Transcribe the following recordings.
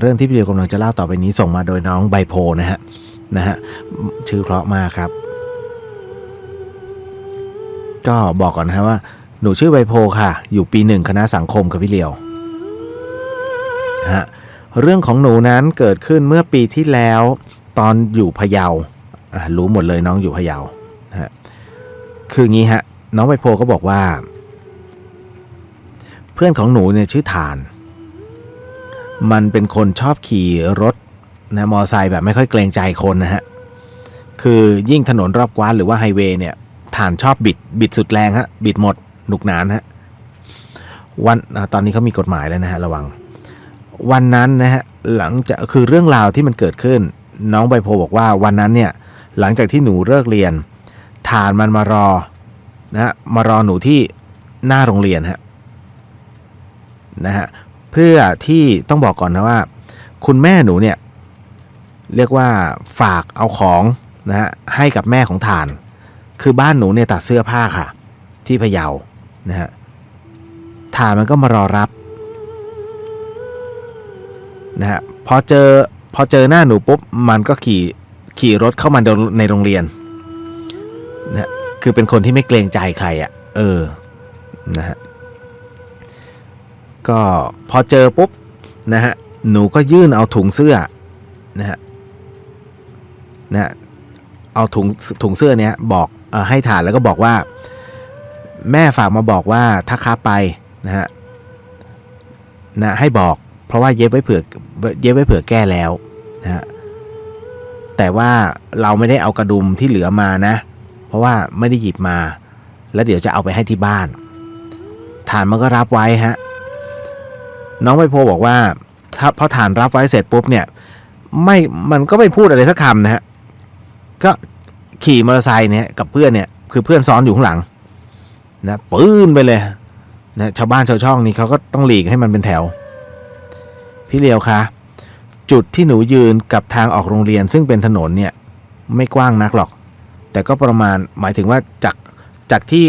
เรื่องที่พี่เดียวกำลังจะเล่าต่อไปนี้ส่งมาโดยน้องใบโพนะฮะนะฮะชื่อเพราะมากครับ ก็บอกก่อนนะฮะว่า หนูชื่อใบโพค่ะ อยู่ปีหนึ่งคณะสังคมกับพี่เลียวฮะเรื่องของหนูนั้นเกิดขึ้นเมื่อปีที่แล้ว ตอนอยู่พะเยาอะรู้หมดเลยน้องอยู่พะเยาฮะคืองี้ฮะน้องใบโพก็บอกว่า เพื่อนของหนูเนี่ยชื่อฐาน มันเป็นคนชอบขี่รถนะมอไซค์แบบไม่ค่อยเกรงใจคนนะฮะ คือยิ่งถนนรอบกว้านหรือว่าไฮเวย์เนี่ยฐานชอบบิดบิดสุดแรงฮะ บิดหมดหนุกหนานฮะ วันตอนนี้เขามีกฎหมายแล้วนะฮะ ระวัง วันนั้นนะฮะ หลังจากคือเรื่องราวที่มันเกิดขึ้น น้องใบโพบอกว่าวันนั้นเนี่ย หลังจากที่หนูเลิกเรียนฐานมันมารอนะฮะมารอหนูที่หน้าโรงเรียนฮะนะฮะ เพื่อที่ต้องบอกก่อนนะว่า คุณแม่หนูเนี่ย เรียกว่าฝากเอาของนะฮะให้กับแม่ของฐาน คือบ้านหนูเนี่ยตัดเสื้อผ้าค่ะ ที่พะเยานะฮะฐานมันก็มารอรับนะฮะพอเจอพอเจอหน้าหนูปุ๊บมันก็ขี่ขี่รถเข้ามาในโรงเรียนนะฮะคือเป็นคนที่ไม่เกรงใจใครอะ่ะ เออนะฮะ ก็พอเจอปุ๊บนะฮะหนูก็ยื่นเอาถุงเสื้อนะฮะนะเอาถุงถุงเสื้อเนี้ยบอกอให้ฐานแล้วก็บอกว่า แม่ฝากมาบอกว่าถ้าค้าไปนะฮะนะให้บอก เพราะว่าเย็บไว้เผื่อเย็บไว้เผื่อแก้แล้วนะฮะแต่ว่าเราไม่ได้เอากระดุมที่เหลือมานะ เพราะว่าไม่ได้หยิบมา แล้วเดี๋ยวจะเอาไปให้ที่บ้านฐานมันก็รับไว้ฮะ น้องใบโพบอกว่าถ้าพอฐานรับไว้เสร็จปุ๊บเนี่ย ไม่มันก็ไม่พูดอะไรสักคำนะฮะก็ขี่มอเตอร์ไซค์เนี่ยกับเพื่อนเนี่ยคือเพื่อนซ้อนอยู่ข้างหลังนะปื้นไปเลยนะชาวบ้านชาวช่องนี้เขาก็ต้องหลีกให้มันเป็นแถว พี่เลียวคะจุดที่หนูยืนกับทางออกโรงเรียนซึ่งเป็นถนนเนี่ยไม่กว้างนักหรอก แต่ก็ประมาณหมายถึงว่าจากจากที่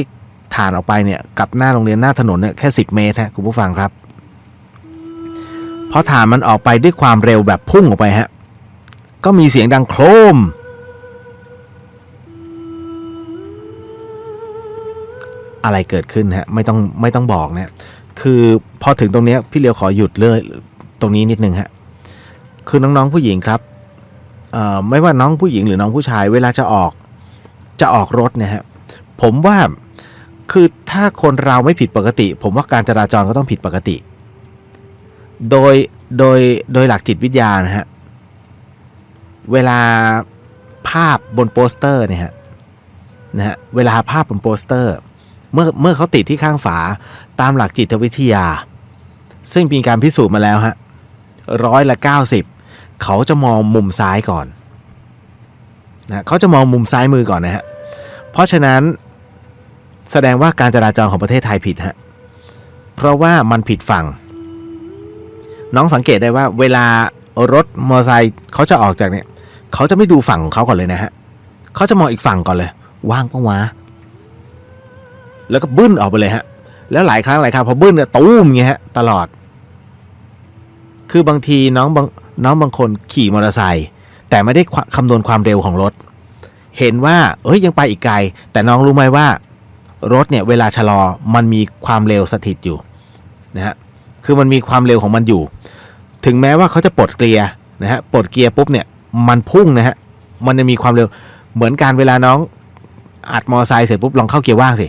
ฐานออกไปเนี่ยกับหน้าโรงเรียนหน้าถนนเนี่ยแค่ 10 เมตรฮะคุณผู้ฟังครับ พอฐานมันออกไปด้วยความเร็วแบบพุ่งออกไปฮะ ก็มีเสียงดังโครม อะไรเกิดขึ้นฮะ ไม่ต้องไม่ต้องบอกนะ คือพอถึงตรงนี้พี่เลียวขอหยุดเลยตรงนี้นิดนึงฮะ คือน้องๆผู้หญิงครับไม่ว่าน้องผู้หญิงหรือน้องผู้ชาย เวลาจะออกจะออกรถเนี่ยฮะ ผมว่าคือถ้าคนเราไม่ผิดปกติ ผมว่าการจราจรก็ต้องผิดปกติ โดยโดยโดยหลักจิตวิทยานะฮะ เวลาภาพบนโปสเตอร์เนี่ยฮะนะฮะเวลาภาพบนโปสเตอร์ เมื่อเมื่อเขาติดที่ข้างฝาตามหลักจิตวิทยา ซึ่งมีการพิสูจน์มาแล้วฮะร้อยละ 90 เขาจะมองมุมซ้ายก่อนนะเขาจะมองมุมซ้ายมือก่อนนะฮะ เพราะฉะนั้นแสดงว่าการจราจรของประเทศไทยผิดฮะ เพราะว่ามันผิดฝั่ง น้องสังเกตได้ว่าเวลารถมอเตอร์ไซค์เขาจะออกจากเนี่ยเขาจะไม่ดูฝั่งของเขาก่อนเลยนะฮะเขาจะมองอีกฝั่งก่อนเลย ว่างปะวะแล้วก็บึ้นออกไปเลยฮะ แล้วหลายครั้งหลายครั้งพอบึ้นเนี่ยตูมเงี้ยฮะตลอด คือบางทีน้องบางน้องบางคนขี่มอเตอร์ไซค์แต่ไม่ได้คำนวณความเร็วของรถ เห็นว่า เอ้ยยังไปอีกไกล แต่น้องรู้ไหมว่า รถเนี่ยเวลาชะลอมันมีความเร็วสถิตอยู่นะฮะ คือมันมีความเร็วของมันอยู่ ถึงแม้ว่าเขาจะปลดเกียร์นะฮะปลดเกียร์ปุ๊บเนี่ยมันพุ่งนะฮะมันจะมีความเร็วเหมือนการเวลาน้องอัดมอไซค์เสร็จปุ๊บลองเข้าเกียร์ว่างสิ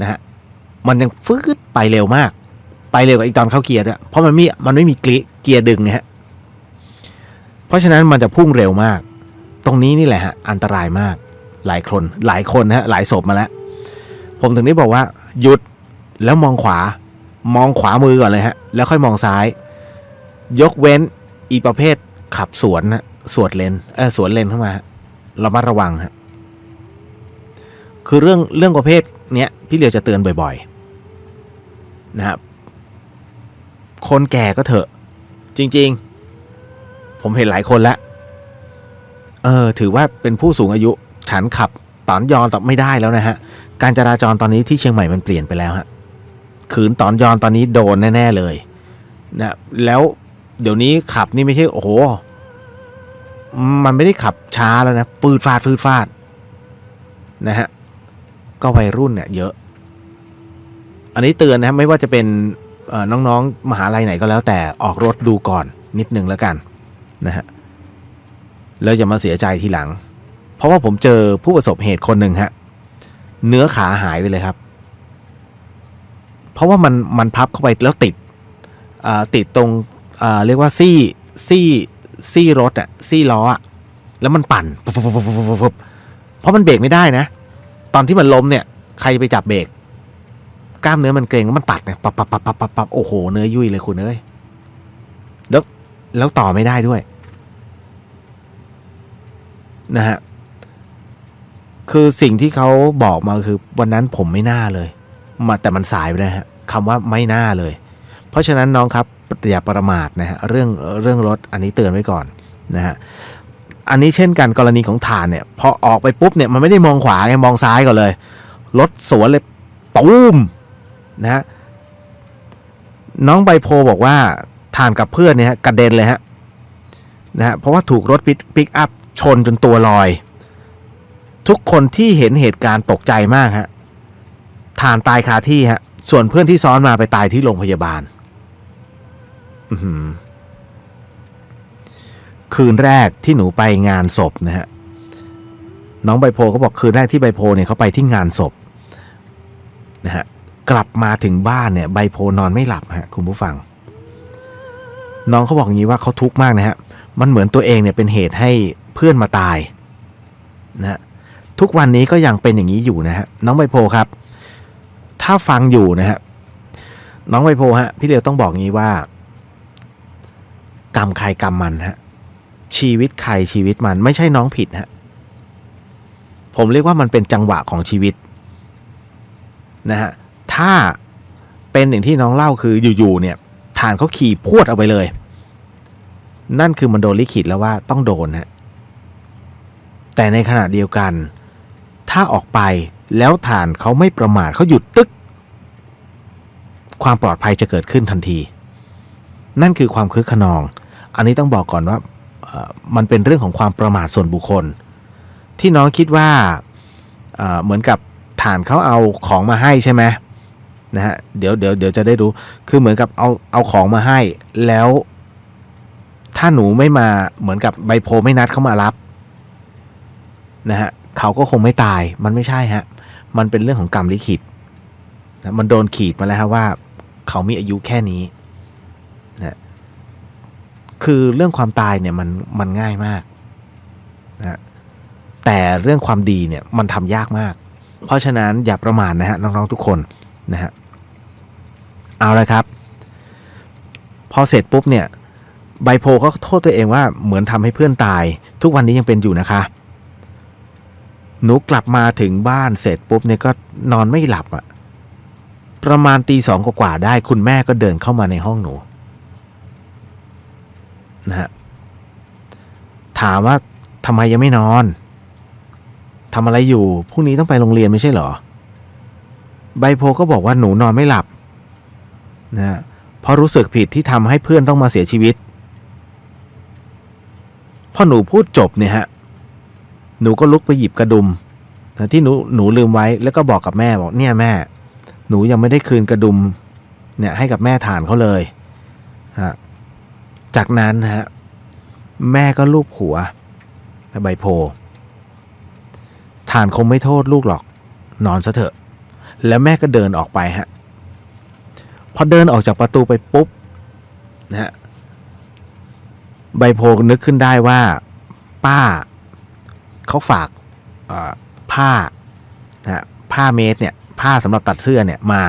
นะฮะมันยังฟืดไปเร็วมาก ไปเร็วกว่าอีกตอนเข้าเกียร์ด้วยเพราะมันไม่มันไม่มีเกียร์ดึงนะฮะเพราะฉะนั้นมันจะพุ่งเร็วมาก ตรงนี้นี่แหละฮะอันตรายมาก หลายคนหลายคนนะฮะหลายศพมาแล้ว ผมถึงได้บอกว่าหยุดแล้วมองขวา มองขวามือก่อนเลยฮะ แล้วค่อยมองซ้าย ยกเว้นอีประเภทขับสวนนะสวนเลนเออสวนเลนเข้ามาเรามาระวังฮะคือเรื่องเรื่องประเภทเนี้ยพี่เลียวจะเตือนบ่อย ๆ นะครับ คนแก่ก็เถอะ จริง ๆ ผมเห็นหลายคนแล้วเออ ถือว่าเป็นผู้สูงอายุ ฉันขับตอนยอนต่อไม่ได้แล้วนะฮะ การจราจรตอนนี้ที่เชียงใหม่มันเปลี่ยนไปแล้วฮะ ขืนตอนยอนตอนนี้โดนแน่ ๆ เลยนะแล้วเดี๋ยวนี้ขับนี่ไม่ใช่โอ้โห มันไม่ได้ขับช้าแล้วนะปืดฟาดปืดฟาดนะฮะก็วัยรุ่นเนี่ยเยอะ อันนี้เตือนนะไม่ว่าจะเป็นเอ่อน้องๆ มหาลัยไหนก็แล้วแต่ออกรถดูก่อนนิดนึงแล้วกันนะฮะแล้วอย่ามาเสียใจทีหลัง เพราะว่าผมเจอผู้ประสบเหตุคนหนึ่งฮะเนื้อขาหายไปเลยครับ เพราะว่ามันมันพับเข้าไปแล้วติดติดตรงเรียกว่าซี่ซี่ซี่รถอะซี่ล้ออะแล้วมันปั่นเพราะมันเบรกไม่ได้นะ ตอนที่มันล้มเนี่ย ใครไปจับเบรกกล้ามเนื้อมันเกร็งแล้วมันปัดเนี่ยปับปับปับปับปับปับโอ้โหเนื้อยุ่ยเลยคุณเอ้ยแล้วแล้วต่อไม่ได้ด้วย นะฮะคือสิ่งที่เขาบอกมาคือวันนั้นผมไม่น่าเลย มาแต่มันสายไปแล้วฮะคำว่าไม่น่าเลย เพราะฉะนั้นน้องครับอย่าประมาทนะฮะเรื่องเรื่องรถอันนี้เตือนไว้ก่อนนะฮะอันนี้เช่นกันกรณีของฐานเนี่ยพอออกไปปุ๊บเนี่ยมันไม่ได้มองขวาไงมองซ้ายก่อนเลยรถสวนเลยตูมนะฮะน้องใบโพบอกว่าฐานกับเพื่อนเนี่ยกระเด็นเลยฮะนะฮะเพราะว่าถูกรถปิกอัพชนจนตัวลอย ทุกคนที่เห็นเหตุการณ์ตกใจมากฮะ ฐานตายคาที่ฮะ ส่วนเพื่อนที่ซ้อนมาไปตายที่โรงพยาบาลอืคืนแรกที่หนูไปงานศพนะฮะน้องใบโพเขาบอกคืนแรกที่ใบโพเนี่ยเขาไปที่งานศพนะฮะกลับมาถึงบ้านเนี่ยใบโพนอนไม่หลับฮะคุณผู้ฟัง น้องเขาบอกอย่างนี้ว่าเขาทุกข์มากนะฮะมันเหมือนตัวเองเนี่ยเป็นเหตุให้เพื่อนมาตายนะฮะทุกวันนี้ก็ยังเป็นอย่างนี้อยู่นะฮะน้องใบโพครับ ถ้าฟังอยู่นะฮะน้องใบโพฮะพี่เลียวต้องบอกงี้ว่า กรรมใครกรรมมันฮะชีวิตใครชีวิตมันไม่ใช่น้องผิดฮะผมเรียกว่ามันเป็นจังหวะของชีวิตนะฮะถ้าเป็นอย่างที่น้องเล่าคืออยู่ๆเนี่ยฐานเขาขี่พวดเอาไปเลย นั่นคือมันโดนลิขิตแล้วว่าต้องโดนฮะแต่ในขณะเดียวกัน ถ้าออกไปแล้วฐานเขาไม่ประมาทเขาหยุดตึก ความปลอดภัยจะเกิดขึ้นทันที นั่นคือความคึกขนอง อันนี้ต้องบอกก่อนว่ามันเป็นเรื่องของความประมาทส่วนบุคคล ที่น้องคิดว่าเอ่อเหมือนกับฐานเขาเอาของมาให้ใช่ไหมนะฮะเดี๋ยวเดี๋ยวเดี๋ยวจะได้รู้คือเหมือนกับเอาเอาของมาให้ แล้ว ถ้าหนูไม่มาเหมือนกับใบโพไม่นัดเขามารับนะฮะเขาก็คงไม่ตายมันไม่ใช่ฮะมันเป็นเรื่องของกรรมลิขิตนะมันโดนขีดมาแล้วฮะว่า เขามีอายุแค่นี้นะคือเรื่องความตายเนี่ยมันมันง่ายมากนะแต่เรื่องความดีเนี่ยมันทำยากมาก เพราะฉะนั้นอย่าประมาทนะฮะน้องๆทุกคนนะฮะเอาละครับ พอเสร็จปุ๊บเนี่ยใบโพก็โทษตัวเองว่าเหมือนทำให้เพื่อนตาย ทุกวันนี้ยังเป็นอยู่นะคะหนูกลับมาถึงบ้านเสร็จปุ๊บเนี่ยก็นอนไม่หลับอะ ประมาณตีสองกว่าได้ คุณแม่ก็เดินเข้ามาในห้องหนูนะฮะถามว่าทำไมยังไม่นอนทำอะไรอยู่พรุ่งนี้ต้องไปโรงเรียนไม่ใช่เหรอใบโพก็บอกว่าหนูนอนไม่หลับนะฮะเพราะรู้สึกผิดที่ทำให้เพื่อนต้องมาเสียชีวิต พอหนูพูดจบเนี่ยฮะ หนูก็ลุกไปหยิบกระดุมนะที่หนูหนูลืมไว้แล้วก็บอกกับแม่บอกเนี่ยแม่ หนูยังไม่ได้คืนกระดุมเนี่ยให้กับแม่ทานเขาเลยฮะจากนั้นนะฮะแม่ก็ลูบหัวใบโพทานคงไม่โทษลูกหรอก นอนซะเถอะ แล้วแม่ก็เดินออกไปฮะพอเดินออกจากประตูไปปุ๊บนะฮะใบโพนึกขึ้นได้ว่า ป้าเขาฝากผ้านะผ้าเมตรเนี่ย ผ้าสำหรับตัดเสื้อเนี่ยมา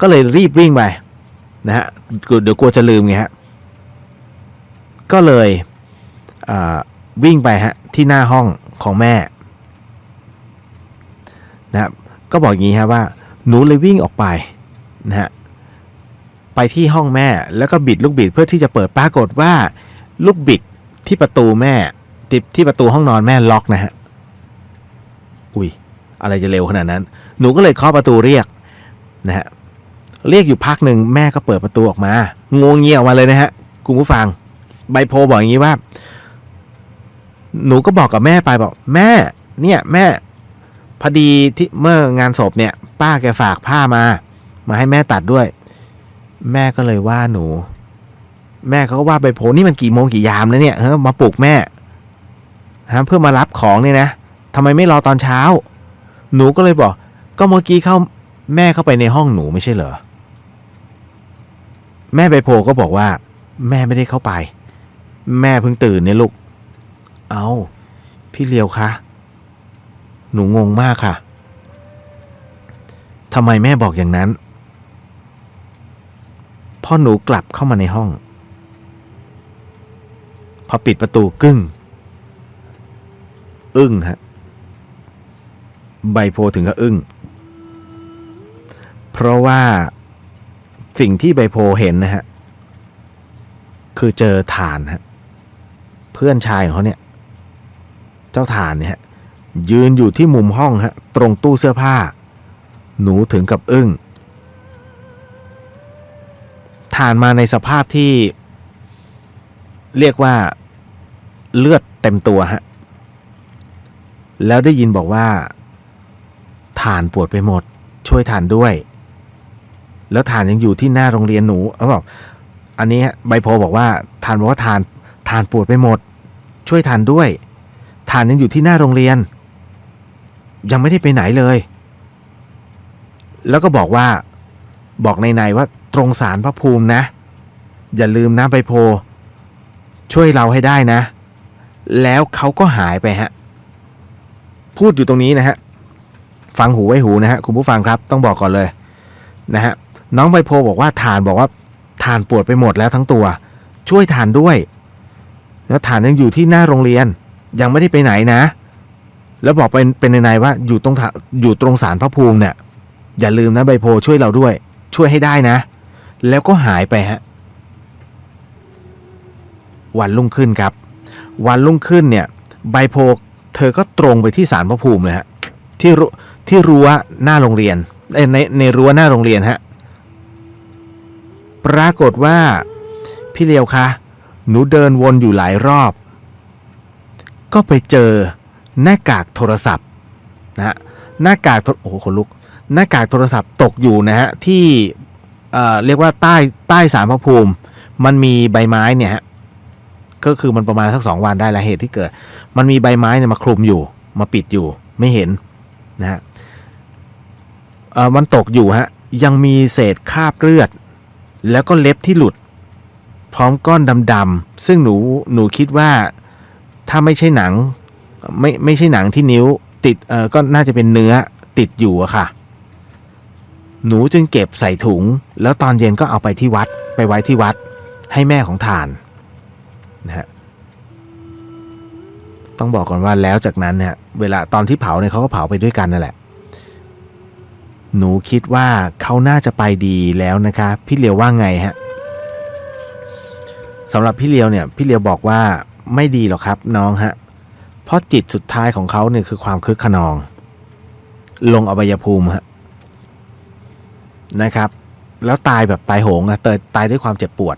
ก็เลยรีบวิ่งไปนะฮะเดี๋ยวกลัวจะลืมไงฮะก็เลยวิ่งไปฮะที่หน้าห้องของแม่นะครับก็บอกอย่างนี้ฮะว่าหนูเลยวิ่งออกไปนะฮะไปที่ห้องแม่แล้วก็บิดลูกบิดเพื่อที่จะเปิดปรากฏว่า ลูกบิดที่ประตูแม่ติดที่ประตูห้องนอนแม่ล็อกนะฮะอุ้ย อะไรจะเร็วขนาดนั้น หนูก็เลยเคาะประตูเรียกนะฮะเรียกอยู่พักหนึ่งแม่ก็เปิดประตูออกมางวงเงียออกมาเลยนะฮะคุณผู้ฟัง ใบโพบอกอย่างนี้ว่า หนูก็บอกกับแม่ไปบอก แม่ เนี่ยแม่พอดีที่เมื่องานศพเนี่ย ป้าแกฝากผ้ามา มาให้แม่ตัดด้วย แม่ก็เลยว่าหนู แม่เขาก็ว่าใบโพนี่มันกี่โมงกี่ยามแล้วเนี่ยเฮ้ยมาปลุกแม่ฮะเพื่อมารับของเนี่ยนะทำไมไม่รอตอนเช้า หนูก็เลยบอก ก็เมื่อกี้เข้าแม่เข้าไปในห้องหนูไม่ใช่เหรอ แม่ใบโพก็บอกว่า แม่ไม่ได้เข้าไป แม่เพิ่งตื่นเนี่ยลูก เอาพี่เลียวคะหนูงงมากค่ะทำไมแม่บอกอย่างนั้นพ่อหนูกลับเข้ามาในห้อง พอปิดประตูกึ้ง อึ้งฮะ ใบโพถึงก็อึ้ง เพราะว่าสิ่งที่ใบโพเห็นนะฮะ คือเจอฐานฮะ เพื่อนชายของเขาเนี่ย เจ้าฐานเนี่ย ยืนอยู่ที่มุมห้องฮะ ตรงตู้เสื้อผ้า หนูถึงกับอึ้งฐานมาในสภาพที่เรียกว่าเลือดเต็มตัวฮะ แล้วได้ยินบอกว่า ฐานปวดไปหมด ช่วยฐานด้วย แล้วฐานยังอยู่ที่หน้าโรงเรียนหนูเขาบอกอันนี้ใบโพบอกว่าฐานบอกว่าฐานฐานปวดไปหมด ช่วยฐานด้วยฐานยังอยู่ที่หน้าโรงเรียน ยังไม่ได้ไปไหนเลย แล้วก็บอกว่าบอกในในว่าตรงสารพระภูมินะ อย่าลืมนะใบโพ ช่วยเราให้ได้นะ แล้วเขาก็หายไปฮะ พูดอยู่ตรงนี้นะฮะ ฟังหูไว้หูนะฮะคุณผู้ฟังครับต้องบอกก่อนเลยนะฮะน้องใบโพบอกว่าฐานบอกว่าฐานปวดไปหมดแล้วทั้งตัว ช่วยฐานด้วย แล้วฐานยังอยู่ที่หน้าโรงเรียน ยังไม่ได้ไปไหนนะ แล้วบอกเป็นเป็นในๆว่าอยู่ตรงอยู่ตรงสารพระภูมิเนี่ยอย่าลืมนะใบโพช่วยเราด้วย ช่วยให้ได้นะ แล้วก็หายไปฮะวันรุ่งขึ้นครับ วันรุ่งขึ้นเนี่ย ใบโพเธอก็ตรงไปที่ศาลพระภูมิเลยฮะที่รั้ ที่รั้วหน้าโรงเรียนเอ้ยในในรั้วหน้าโรงเรียนฮะปรากฏว่าพี่เลียวคะ หนูเดินวนอยู่หลายรอบ ก็ไปเจอหน้ากากโทรศัพท์นะฮะหน้ากากโอ้โหขนลุก หน้ากากโทรศัพท์ตกอยู่นะฮะที่เอ่อเรียกว่าใต้ใต้สารพระภูมิ มันมีใบไม้เนี่ยฮะก็คือมันประมาณสักสองวันได้ละเหตุที่เกิด มันมีใบไม้เนี่ยมาคลุมอยู่ มาปิดอยู่ไม่เห็นนะฮะ มันตกอยู่ฮะ ยังมีเศษคราบเลือด แล้วก็เล็บที่หลุด พร้อมก้อนดำๆซึ่งหนูหนูคิดว่าถ้าไม่ใช่หนัง ไม่ไม่ใช่หนังที่นิ้ว ติดเออก็น่าจะเป็นเนื้อติดอยู่อะค่ะ หนูจึงเก็บใส่ถุง แล้วตอนเย็นก็เอาไปที่วัดไปไว้ที่วัดให้แม่ของทานนะฮะต้องบอกก่อนว่าแล้วจากนั้นเนี่ยเวลาตอนที่เผาเนี่ยเขาก็เผาไปด้วยกันนั่นแหละ หนูคิดว่าเขาน่าจะไปดีแล้วนะคะ พี่เลียวว่าไงฮะสำหรับพี่เลียวเนี่ย พี่เลียวบอกว่าไม่ดีหรอกครับน้องฮะ เพราะจิตสุดท้ายของเขาเนี่ยคือความคึกขนอง ลงอบายภูมิฮะนะครับ แล้วตายแบบตายโหงอะเตยตายด้วยความเจ็บปวด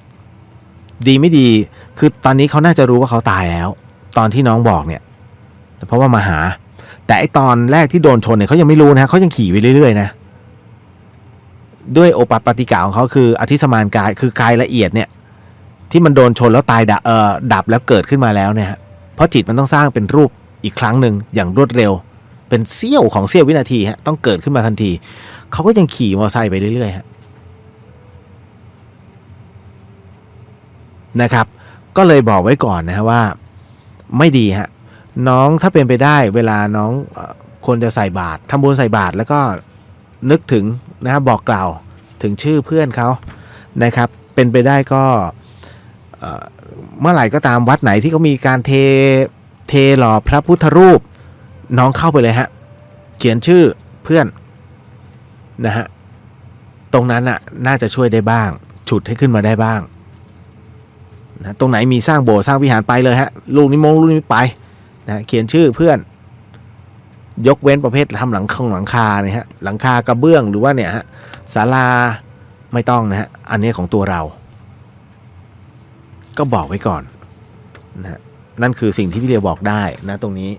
ดีไม่ดี คือตอนนี้เขาน่าจะรู้ว่าเขาตายแล้ว ตอนที่น้องบอกเนี่ยเพราะว่ามาหา แต่ไอตอนแรกที่โดนชนเนี่ยเขายังไม่รู้นะเขายังขี่ไปเรื่อยๆนะ ด้วยโอปปปติกาของเขาคืออธิสมานกายคือกายละเอียดเนี่ยที่มันโดนชนแล้วตายดเอ่อดับแล้วเกิดขึ้นมาแล้วเนี่ยเพราะจิตมันต้องสร้างเป็นรูปอีกครั้งหนึ่งอย่างรวดเร็ว เป็นเสี้ยวของเสี้ยววินาทีฮะต้องเกิดขึ้นมาทันทีเขาก็ยังขี่มอเตอร์ไซค์ไปเรื่อยๆฮะนะครับ ก็เลยบอกไว้ก่อนนะฮะว่าไม่ดีฮะน้องถ้าเป็นไปได้เวลาน้องควรจะใส่บาตรทำบุญใส่บาตรแล้วก็นึกถึง นะฮะบอกกล่าวถึงชื่อเพื่อนเขานะครับ เป็นไปได้ก็เมื่อไหร่ก็ตามวัดไหนที่เขามีการเทเทหล่อพระพุทธรูปน้องเข้าไปเลยฮะ เขียนชื่อเพื่อนนะฮะตรงนั้นอะน่าจะช่วยได้บ้าง ฉุดให้ขึ้นมาได้บ้างนะตรงไหนมีสร้างโบสถ์สร้างวิหารไปเลยฮะลูกนิมงลูกนิมิตไปนะเขียนชื่อเพื่อน ยกเว้นประเภททำหลังคงหลังคาเนี่ยฮะหลังคากระเบื้องหรือว่าเนี่ยฮะศาลาไม่ต้องนะฮะอันนี้ของตัวเรา ก็บอกไว้ก่อนนะฮะนั่นคือสิ่งที่พี่เลียบอกได้นะตรงนี้